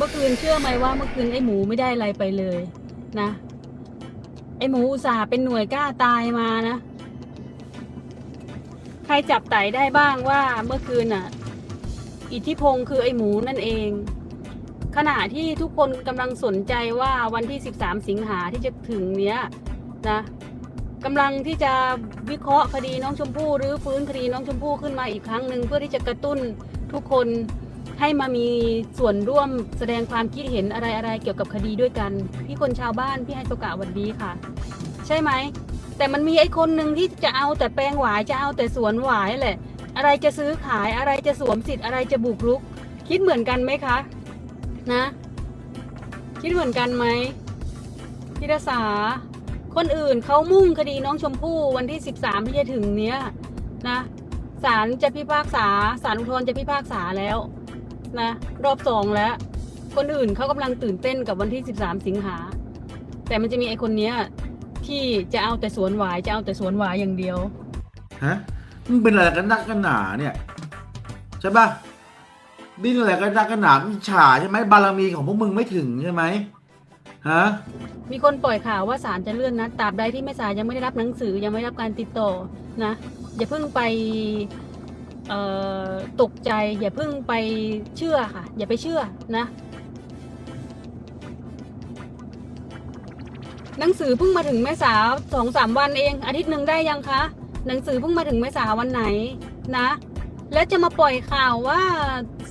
มื่อคืนเชื่อไหมว่าเมื่อคืนไอ้หมูไม่ได้อะไรไปเลย นะ ไอ้หมูอุตส่าห์เป็นหน่วยกล้าตายมานะ ใครจับไต่ได้บ้างว่าเมื่อคืนน่ะ อิทธิพงศ์คือไอ้หมูนั่นเอง ขณะที่ทุกคนกำลังสนใจว่าวันที่ 13 สิงหาที่จะถึงเนี้ยนะกำลังที่จะวิเคราะห์คดีน้องชมพู่หรือฟื้นคดีน้องชมพู่ขึ้นมาอีกครั้งหนึ่งเพื่อที่จะกระตุ้นทุกคน ให้มามีส่วนร่วมแสดงความคิดเห็นอะไรๆเกี่ยวกับคดีด้วยกัน พี่คนชาวบ้านพี่ไฮโซกะวันดีค่ะ ใช่ไหม แต่มันมีไอ้คนหนึ่งที่จะเอาแต่แปลงหวายจะเอาแต่สวนหวายแหละ อะไรจะซื้อขายอะไรจะสวมสิทธิ์อะไรจะบุกรุก คิดเหมือนกันไหมคะ นะ คิดเหมือนกันไหมพิรษาคนอื่นเขามุ่งคดีน้องชมพู่วันที่ 13 ที่จะถึงเนี้ยนะศาลจะพิพากษาศาลอุทธรณ์จะพิพากษาแล้ว นะ รอบสองแล้ว คนอื่นเขากำลังตื่นเต้นกับวันที่ 13 สิงหา แต่มันจะมีไอคนเนี้ย ที่จะเอาแต่สวนหวายจะเอาแต่สวนหวายอย่างเดียว ฮะมึงเป็นอะไรกันนักกันหนาเนี่ยใช่ปะดิ้นอะไรกันนักกันหนาอิจฉาใช่ไหมบารมีของพวกมึงไม่ถึงใช่ไหมฮะมีคนปล่อยข่าวว่าศาลจะเลื่อนนะตราบใดที่แม่สายยังไม่ได้รับหนังสือยังไม่ได้รับการติดต่อนะ อย่าเพิ่งไปเอ่อ ตกใจอย่าเพิ่งไปเชื่อค่ะ อย่าไปเชื่อนะ หนังสือเพิ่งมาถึงแม่สาวสองสามวันเอง อาทิตย์หนึ่งได้ยังคะ หนังสือเพิ่งมาถึงแม่สาววันไหนนะ แล้วจะมาปล่อยข่าวว่า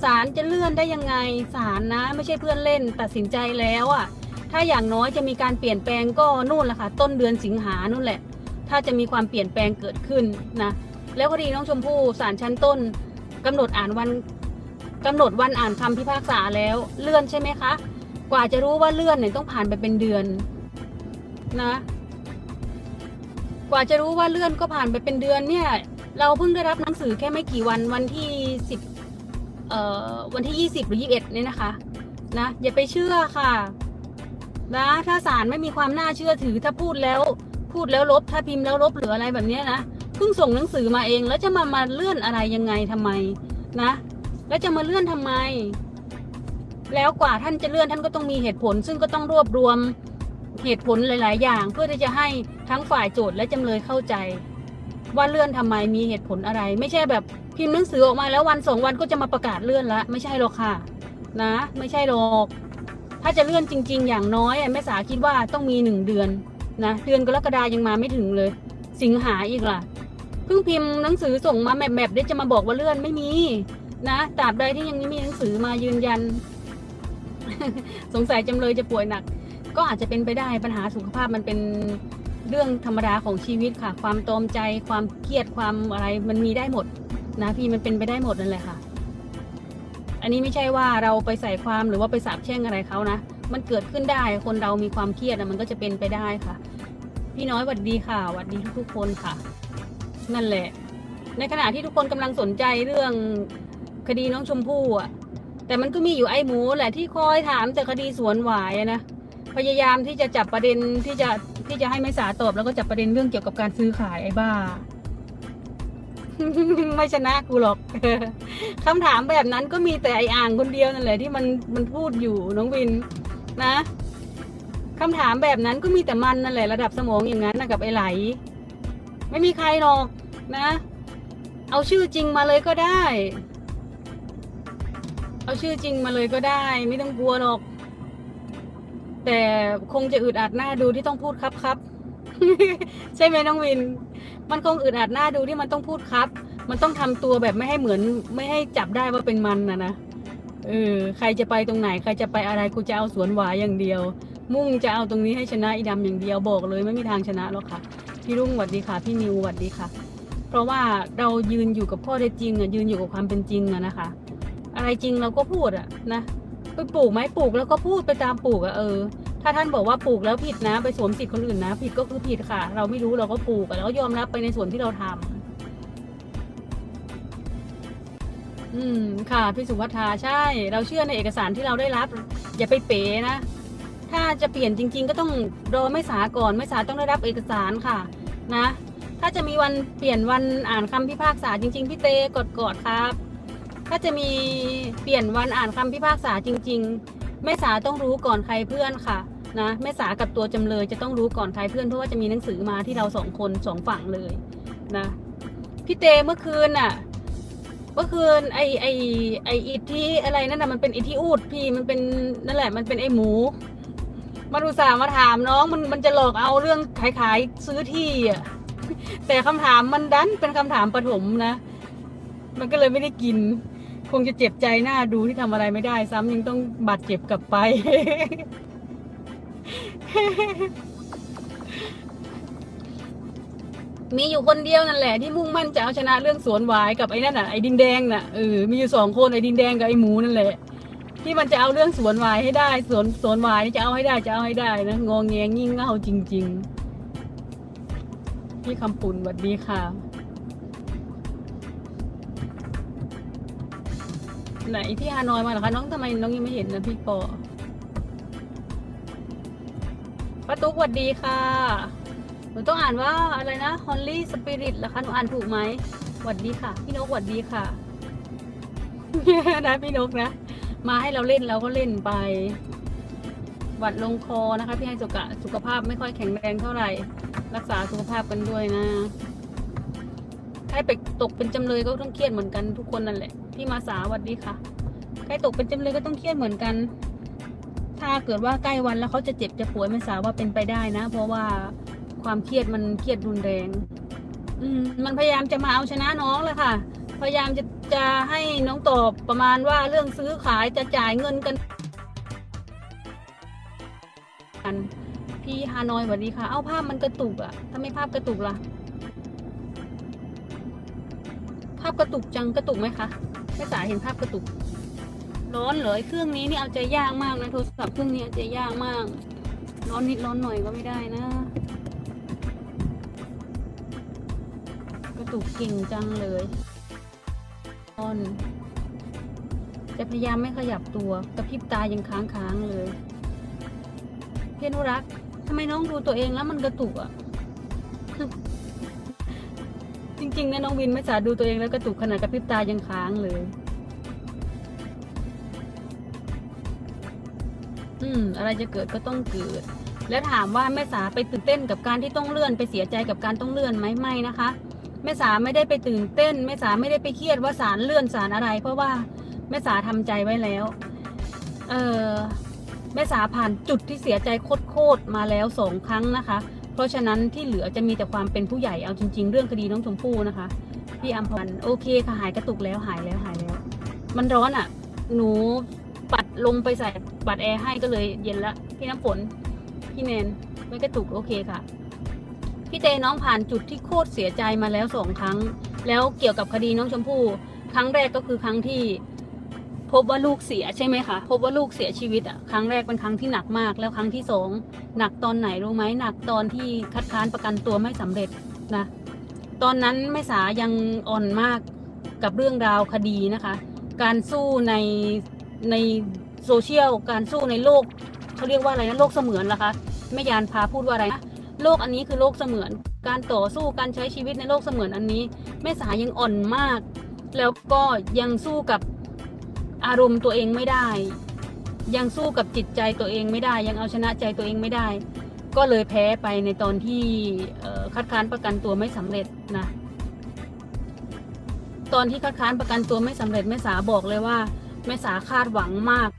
ศาลจะเลื่อนได้ยังไงศาลนะ ไม่ใช่เพื่อนเล่นตัดสินใจแล้วอะ่ะ ถ้าอย่างน้อยจะมีการเปลี่ยนแปลงก็นู่นแหละค่ะ ต้นเดือนสิงหานู่นแหละ ถ้าจะมีความเปลี่ยนแปลงเกิดขึ้นนะ แล้วคดีน้องชมพู่ศาลชั้นต้นกำหนดอ่านวันกำหนดวันอ่านคำพิพากษาแล้วเลื่อนใช่ไหมคะ กว่าจะรู้ว่าเลื่อนเนี่ยต้องผ่านไปเป็นเดือนนะ กว่าจะรู้ว่าเลื่อนก็ผ่านไปเป็นเดือนเนี่ย เราเพิ่งได้รับหนังสือแค่ไม่กี่วันวันที่สิบเอ่อวันที่ยี่สิบหรือยี่สิบเอ็ดเนี่ยนะคะนะอย่าไปเชื่อค่ะนะถ้าศาลไม่มีความน่าเชื่อถือถ้าพูดแล้ว พูดแล้วลบถ้าพิมพ์แล้วลบหรืออะไรแบบนี้นะ พิ่งส่งหนังสือมาเอง แล้วจะมามาเลื่อนอะไรยังไงทำไมนะ แล้วจะมาเลื่อนทำไม แล้วกว่าท่านจะเลื่อนท่านก็ต้องมีเหตุผล ซึ่งก็ต้องรวบรวมเหตุผลหลาย ๆ อย่าง เพื่อที่จะให้ทั้งฝ่ายโจทย์และจำเลยเข้าใจ ว่าเลื่อนทำไมมีเหตุผลอะไร ไม่ใช่แบบพิมพ์หนังสือออกมาแล้ววันสองวันก็จะมาประกาศเลื่อนละไม่ใช่หรอกค่ะ นะ ไม่ใช่หรอกถ้าจะเลื่อนจริง ๆ อย่างน้อยแม่สาคิดว่าต้องมีหนึ่งเดือนนะเดือนกรกฎายังมาไม่ถึงเลย สิงหาอีกล่ะ พิ่งพิมพ์หนังสือส่งมาแมบๆได้จะมาบอกว่าเลื่อนไม่มี นะตราบใดที่ยังไม่มีหนังสือมายืนยัน สงสัยจำเลยจะป่วยหนัก ก็อาจจะเป็นไปได้ปัญหาสุขภาพมันเป็นเรื่องธรรมดาของชีวิตค่ะ ความตรอมใจความเครียดความอะไรมันมีได้หมด นะพี่มันเป็นไปได้หมดนั่นแหละค่ะ อันนี้ไม่ใช่ว่าเราไปใส่ความหรือว่าไปสาบแช่งอะไรเขานะมันเกิดขึ้นได้คนเรามีความเครียดนะมันก็จะเป็นไปได้ค่ะ พี่น้อยหวัดดีค่ะหวัดดีทุกๆคนค่ะ นั่นแหละ ในขณะที่ทุกคนกำลังสนใจเรื่องคดีน้องชมพู่อะ แต่มันก็มีอยู่ไอ้หมูแหละที่คอยถามแต่คดีสวนหวายนะ พยายามที่จะจับประเด็นที่จะที่จะให้ไม่สาตอบแล้วก็จับประเด็นเรื่องเกี่ยวกับการซื้อขายไอ้บ้า ไม่ชนะกูหรอกคำถามแบบนั้นก็มีแต่ไอ้อ่างคนเดียวนั่นแหละที่มันมันพูดอยู่น้องวินนะคำถามแบบนั้นก็มีแต่มันนั่นแหละระดับสมองอย่างนั้นนะกับไอ้ไหล ไม่มีใครหรอกนะ เอาชื่อจริงมาเลยก็ได้ เอาชื่อจริงมาเลยก็ได้ ไม่ต้องกลัวหรอก แต่คงจะอึดอัดหน้าดูที่ต้องพูดครับครับ ใช่ไหมน้องวิน มันคงอึดอัดหน้าดูที่มันต้องพูดครับ มันต้องทำตัวแบบไม่ให้เหมือนไม่ให้จับได้ว่าเป็นมันนะนะเออใครจะไปตรงไหน ใครจะไปอะไรกูจะเอาสวนหวายอย่างเดียว มุ่งจะเอาตรงนี้ให้ชนะอีดำอย่างเดียวบอกเลยไม่มีทางชนะหรอกค่ะ พี่รุ่งสวัสดีค่ะ พี่นิวสวัสดีค่ะ เพราะว่าเรายืนอยู่กับข้อเท็จจริงอะยืนอยู่กับความเป็นจริงอะนะคะ อะไรจริงเราก็พูดอะนะไปปลูกไหมปลูกแล้วก็พูดไปตามปลูกอะเออ ถ้าท่านบอกว่าปลูกแล้วผิดนะ ไปสวมสิทธิ์คนอื่นนะ ผิดก็คือผิดค่ะ เราไม่รู้เราก็ปลูกแล้วก็ยอมรับไปในส่วนที่เราทำอืมค่ะพี่สุวัฒนาใช่ เราเชื่อในเอกสารที่เราได้รับ อย่าไปเป๋นะถ้าจะเปลี่ยนจริง ๆ ก็ต้องรอไม่สาก่อนไม่สาต้องได้รับเอกสารค่ะ นะ ถ้าจะมีวันเปลี่ยนวันอ่านคำพิพากษาจริง ๆ พี่เต้กดกอดครับ ถ้าจะมีเปลี่ยนวันอ่านคำพิพากษาจริง ๆ แม่สาต้องรู้ก่อนใครเพื่อนค่ะนะแม่สากับตัวจำเลยจะต้องรู้ก่อนใครเพื่อนเพราะว่าจะมีหนังสือมาที่เราสองคนสองฝั่งเลยนะพี่เตเมื่อคืนน่ะเมื่อคืนไอไอไออิทที่อะไรนั่นน่ะมันเป็นอิทที่อูดพี่มันเป็นนั่นแหละมันเป็นไอหมู มันอุตส่าห์มาถามน้องมันมันจะหลอกเอาเรื่องขายขายซื้อที่อะแต่คำถามมันดันเป็นคำถามประถมนะ มันก็เลยไม่ได้กิน คงจะเจ็บใจหน้าดูที่ทำอะไรไม่ได้ ซ้ำยังต้องบาดเจ็บกลับไป มีอยู่คนเดียวนั่นแหละที่มุ่งมั่นจะเอาชนะเรื่องสวนหวายกับไอ้นั่นน่ะไอ้ดินแดงน่ะเออมีอยู่สองคนไอ้ดินแดงกับไอ้หมูนั่นแหละ ที่มันจะเอาเรื่องสวนวายให้ได้ สวนสวนวายนี่จะเอาให้ได้จะเอาให้ได้นะงองแงงี่งเง่าจริง ๆ พี่คำปุ่นสวัสดีค่ะ ไหนที่ฮานอยมาเหรอคะน้องทำไมน้องยังไม่เห็นนะพี่ปอป้าตุ๊กสวัสดีค่ะหนูต้องอ่านว่าอะไรนะ Holy Spirit เหรอคะหนูอ่านถูกไหมสวัสดีค่ะ พี่นกสวัสดีค่ะนะพี่นกนะ มาให้เราเล่นเราก็เล่นไป หวัดลงคอนะคะ พี่ให้สุขะสุขภาพไม่ค่อยแข็งแรงเท่าไหร่ รักษาสุขภาพกันด้วยนะใครไปตกเป็นจำเลยก็ต้องเครียดเหมือนกันทุกคนนั่นแหละพี่มาสาสวัสดีค่ะใครตกเป็นจำเลยก็ต้องเครียดเหมือนกัน ถ้าเกิดว่าใกล้วันแล้วเขาจะเจ็บจะป่วยไม่สาว่าเป็นไปได้นะ เพราะว่าความเครียดมันเครียดรุนแรง อืมมันพยายามจะมาเอาชนะน้องเลยค่ะ พยายามจะจะให้น้องตอบประมาณว่าเรื่องซื้อขายจะจ่ายเงินกัน พี่ฮานอยสวัสดีค่ะ เอาภาพมันกระตุกอะถ้าไมภาพกระตุกล่ะ ภาพกระตุกจังกระตุกไหมคะไม่สาเห็นภาพกระตุก ร้อนเลยเครื่องนี้นี่เอาใจยากมากนะโทรศัพท์เครื่องนี้เอาใจยากมาก ร้อนนิดร้อนหน่อยก็ไม่ได้นะ กระตุกเก่งจังเลย อนจะพยายามไม่ขยับตัวกระพริบตายังค้างค้างๆเลย เพี่อนุรักทำไมน้องดูตัวเองแล้วมันกระตุกอะจริงๆนะน้องวินไม่สาดูตัวเองแล้วกระตุกขนาดกระพริบตายังค้างเลย อืม อะไรจะเกิดก็ต้องเกิด แล้วถามว่าแม่สาไปตื่นเต้นกับการที่ต้องเลื่อนไปเสียใจกับการต้องเลื่อนไหมไม่นะคะ แม่สาไม่ได้ไปตื่นเต้นแม่สาไม่ได้ไปเครียดว่าสารเลื่อนสารอะไร เพราะว่าแม่สาทำใจไว้แล้ว เออแม่สาผ่านจุดที่เสียใจโคตรมาแล้วสองครั้งนะคะ เพราะฉะนั้นที่เหลือจะมีแต่ความเป็นผู้ใหญ่เอาจริง ๆ เรื่องคดีน้องชมพู่นะคะ พี่อัมพรโอเคค่ะหายกระตุกแล้วหายแล้วหายแล้ว มันร้อนอะ หนูปัดลงไปใส่ปัดแอร์ให้ก็เลยเย็นละพี่น้ำฝนพี่แนนไม่กระตุกโอเคค่ะ พี่เตน้องผ่านจุดที่โคตรเสียใจมาแล้วสองครั้ง แล้วเกี่ยวกับคดีน้องชมพู่ครั้งแรกก็คือครั้งที่พบว่าลูกเสียใช่ไหมคะ พบว่าลูกเสียชีวิตอะ ครั้งแรกเป็นครั้งที่หนักมาก แล้วครั้งที่สองหนักตอนไหนรู้ไหมหนักตอนที่คัดค้านประกันตัวไม่สำเร็จนะ ตอนนั้นแม่สายังอ่อนมากกับเรื่องราวคดีนะคะ การสู้ในในโซเชียล การสู้ในโลกเขาเรียกว่าอะไรนะโลกเสมือนล่ะคะแม่ยานพาพูดว่าอะไรนะ โลกอันนี้คือโลกเสมือน การต่อสู้การใช้ชีวิตในโลกเสมือนอันนี้ แม่สายังอ่อนมาก แล้วก็ยังสู้กับอารมณ์ตัวเองไม่ได้ ยังสู้กับจิตใจตัวเองไม่ได้ ยังเอาชนะใจตัวเองไม่ได้ ก็เลยแพ้ไปในตอนที่คัดค้านประกันตัวไม่สำเร็จนะตอนที่คัดค้านประกันตัวไม่สำเร็จแม่สาบอกเลยว่าแม่สาคาดหวังมาก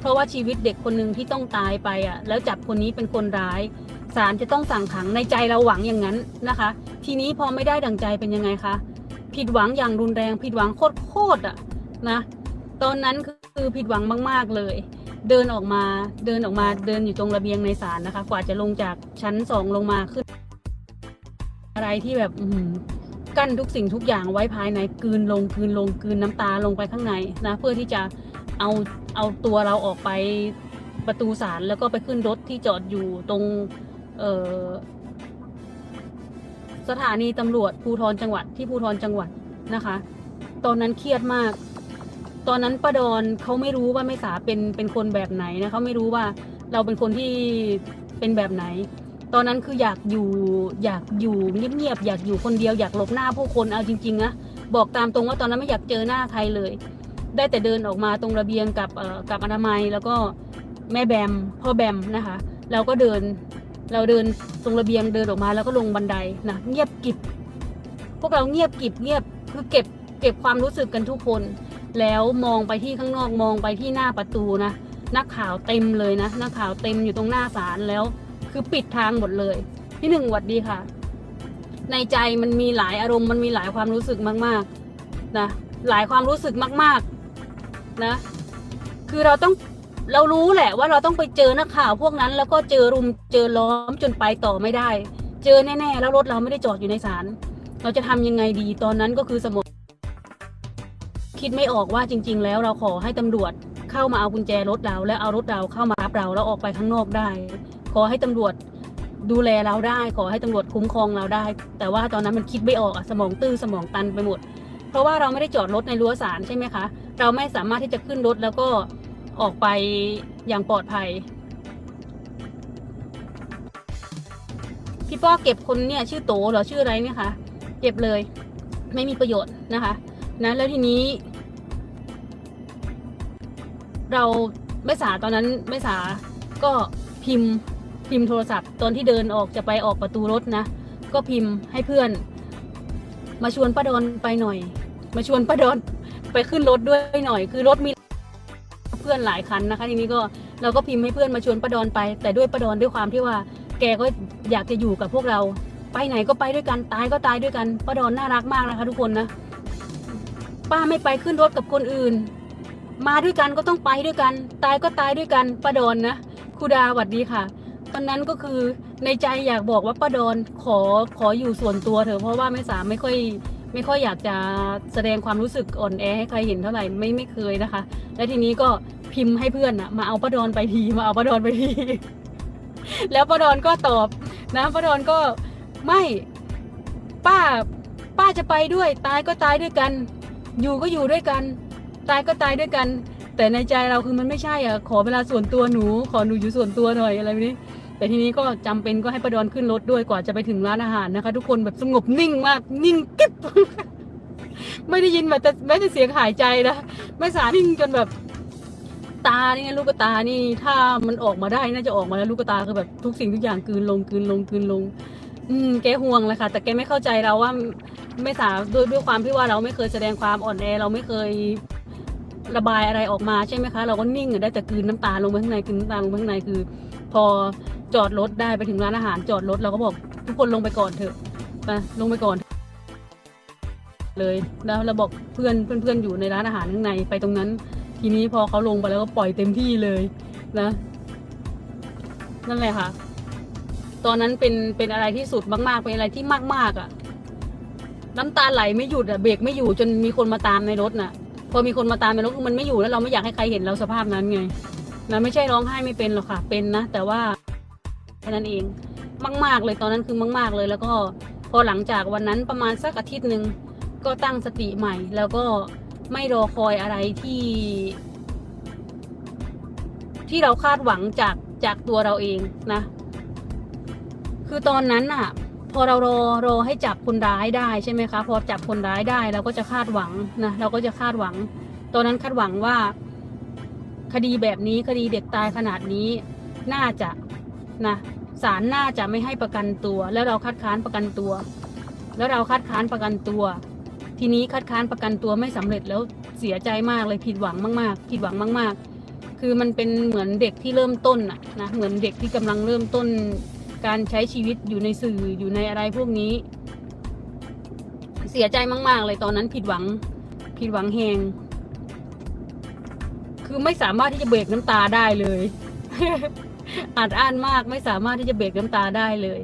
เพราะว่าชีวิตเด็กคนหนึ่งที่ต้องตายไปอะ แล้วจับคนนี้เป็นคนร้ายศาลจะต้องสั่งขังในใจเราหวังอย่างนั้นนะคะ ทีนี้พอไม่ได้ดังใจเป็นยังไงคะผิดหวังอย่างรุนแรง ผิดหวังโคตรๆอะนะ ตอนนั้นคือผิดหวังมาก ๆเลย เดินออกมาเดินออกมาเดินอยู่ตรงระเบียงในศาลนะคะ กว่าจะลงจากชั้นสองลงมาขึ้น อะไรที่แบบกั้นทุกสิ่งทุกอย่างไว้ภายในกืนลงกืนลงกืนน้ำตาลงไปข้างในนะ เพื่อที่จะเอา เอาตัวเราออกไปประตูศาลแล้วก็ไปขึ้นรถที่จอดอยู่ตรงเสถานีตำรวจภูธรจังหวัดที่ภูธรจังหวัดนะคะ ตอนนั้นเครียดมาก ตอนนั้นป้าดอนเขาไม่รู้ว่าไม่สาเป็นเป็นคนแบบไหนนะเขาไม่รู้ว่าเราเป็นคนที่เป็นแบบไหน ตอนนั้นคืออยากอยู่อยากอยู่เงียบๆอยากอยู่คนเดียวอยากหลบหน้าผู้คนเอาจริงๆนะบอกตามตรงว่าตอนนั้นไม่อยากเจอหน้าใครเลย ได้แต่เดินออกมาตรงระเบียงกับกับอนามัยแล้วก็แม่แบมพ่อแบมนะคะ เราก็เดินเราเดินตรงระเบียงเดินออกมาแล้วก็ลงบันไดนะเงียบกิบ พวกเราเงียบกิบเงียบคือเก็บเก็บความรู้สึกกันทุกคน แล้วมองไปที่ข้างนอกมองไปที่หน้าประตูนะนักข่าวเต็มเลยนะนักข่าวเต็มอยู่ตรงหน้าศาลแล้วคือปิดทางหมดเลยพี่หนึ่งหวัดดีค่ะ ในใจมันมีหลายอารมณ์มันมีหลายความรู้สึกมากๆนะหลายความรู้สึกมากๆ นะ คือเราต้องเรารู้แหละว่าเราต้องไปเจอนักข่าวพวกนั้น แล้วก็เจอรุมเจอล้อมจนไปต่อไม่ได้ เจอแน่ๆแล้วรถเราไม่ได้จอดอยู่ในศาลเราจะทำยังไงดีตอนนั้นก็คือสมองคิดไม่ออกว่าจริง ๆ แล้วเราขอให้ตำรวจเข้ามาเอากุญแจรถเรา แล้วเอารถเราเข้ามารับเราแล้วออกไปข้างนอกได้ ขอให้ตำรวจดูแลเราได้ ขอให้ตำรวจคุ้มครองเราได้ แต่ว่าตอนนั้นมันคิดไม่ออกอะสมองตื้อสมองตันไปหมด เพราะว่าเราไม่ได้จอดรถในรั้วศาลใช่ไหมคะ เราไม่สามารถที่จะขึ้นรถแล้วก็ออกไปอย่างปลอดภัย พี่ป้อเก็บคนเนี่ยชื่อโตเหรอชื่ออะไรเนี่ยคะ เก็บเลย ไม่มีประโยชน์นะคะนะแล้วทีนี้ เราไม่สาตอนนั้นไม่สาก็พิมพ์พิมพ์โทรศัพท์ ตอนที่เดินออกจะไปออกประตูรถนะ ก็พิมพ์ให้เพื่อน มาชวนป้าดอนไปหน่อย มาชวนป้าดอนไปขึ้นรถด้วยหน่อย คือรถมีเพื่อนหลายคันนะคะ ทีนี้ก็เราก็พิมพ์ให้เพื่อนมาชวนป้าดอนไป แต่ด้วยป้าดอนด้วยความที่ว่า แกก็อยากจะอยู่กับพวกเรา ไปไหนก็ไปด้วยกันตายก็ตายด้วยกันป้าดอนน่ารักมากนะคะ ทุกคนนะป้าไม่ไปขึ้นรถกับคนอื่น มาด้วยกันก็ต้องไปด้วยกัน ตายก็ตายด้วยกันป้าดอนนะครูดาหวัดดีค่ะตอนนั้นก็คือในใจอยากบอกว่าป้าดอนขอขออยู่ส่วนตัวเถอะเพราะว่าแม่สามไม่ค่อย ไม่ค่อยอยากจะแสดงความรู้สึกอ่อนแอให้ใครเห็นเท่าไหร่ไม่ไม่เคยนะคะ และทีนี้ก็พิมพ์ให้เพื่อนอะมาเอาป้าดอนไปทีมาเอาป้าดอนไปที แล้วป้าดอนก็ตอบนะป้าดอนก็ไม่ป้าป้าจะไปด้วย ตายก็ตายด้วยกัน อยู่ก็อยู่ด้วยกัน ตายก็ตายด้วยกัน แต่ในใจเราคือมันไม่ใช่อะขอเวลาส่วนตัวหนู ขอหนูอยู่ส่วนตัวหน่อยอะไรแบบนี้ แต่ทีนี้ก็จำเป็นก็ให้ประดอนขึ้นรถด้วยกว่าจะไปถึงร้านอาหารนะคะ ทุกคนแบบสงบนิ่งมากนิ่งกิ๊บไม่ได้ยินแม้แต่แม้แต่เสียงหายใจนะไม่สานิ่งจนแบบ ตานี่นะลูกตานี่ถ้ามันออกมาได้น่าจะออกมาแล้วลูกตาคือแบบทุกสิ่งทุกอย่างกืนลงกืนลงกืนลง อืมแกห่วงเลยค่ะ แต่แกไม่เข้าใจเราว่าไม่สาด้วยด้วยความที่ว่าเราไม่เคยแสดงความอ่อนแอเราไม่เคยระบายอะไรออกมาใช่ไหมคะ เราก็นิ่งอะได้แต่กืนน้ำตาลงไปข้างในกืนน้ำตาลงไปข้างในคือ พอ จอดรถได้ไปถึงร้านอาหารจอดรถเราก็บอก ทุกคนลงไปก่อนเถอะไปลงไปก่อน เลยแล้วเราบอกเพื่อนเพื่อนเพื่ออยู่ในร้านอาหารข้างในไปตรงนั้น ทีนี้พอเขาลงไปแล้วก็ปล่อยเต็มที่เลยนะ นั่นแหละค่ะ ตอนนั้นเป็นเป็นอะไรที่สุดมากๆเป็นอะไรที่มากๆอะ น้ำตาไหลไม่หยุดอะเบรกไม่อยู่จนมีคนมาตามในรถน่ะ พอมีคนมาตามในรถมันไม่อยู่แล้วเราไม่อยากให้ใครเห็นเราสภาพนั้นไงนะไม่ใช่ร้องไห้ไม่เป็นหรอกค่ะ เป็นนะแต่ว่า ค่นั้นเองมาก ๆ เลยตอนนั้นคือมาก ๆ เลย แล้วก็พอหลังจากวันนั้นประมาณสักอาทิตย์หนึ่งก็ตั้งสติใหม่ แล้วก็ไม่รอคอยอะไรที่ ที่เราคาดหวังจากจากตัวเราเองนะ คือตอนนั้นน่ะพอเรารอรอให้จับคนร้ายได้ใช่ไหมคะ พอจับคนร้ายได้เราก็จะคาดหวังนะเราก็จะคาดหวัง ตอนนั้นคาดหวังว่า คดีแบบนี้คดีเด็กตายขนาดนี้น่าจะนะ ศาลน่าจะไม่ให้ประกันตัว แล้วเราคัดค้านประกันตัว แล้วเราคัดค้านประกันตัว ทีนี้คัดค้านประกันตัวไม่สำเร็จแล้วเสียใจมากเลยผิดหวังมาก ๆ ผิดหวังมาก ๆ คือมันเป็นเหมือนเด็กที่เริ่มต้นน่ะนะเหมือนเด็กที่กำลังเริ่มต้น การใช้ชีวิตอยู่ในสื่ออยู่ในอะไรพวกนี้ เสียใจมาก ๆ เลยตอนนั้นผิดหวังผิดหวังแหงคือไม่สามารถที่จะเบรกน้ำตาได้เลย อัดอั้นมากไม่สามารถที่จะเบรกน้ำตาได้เลย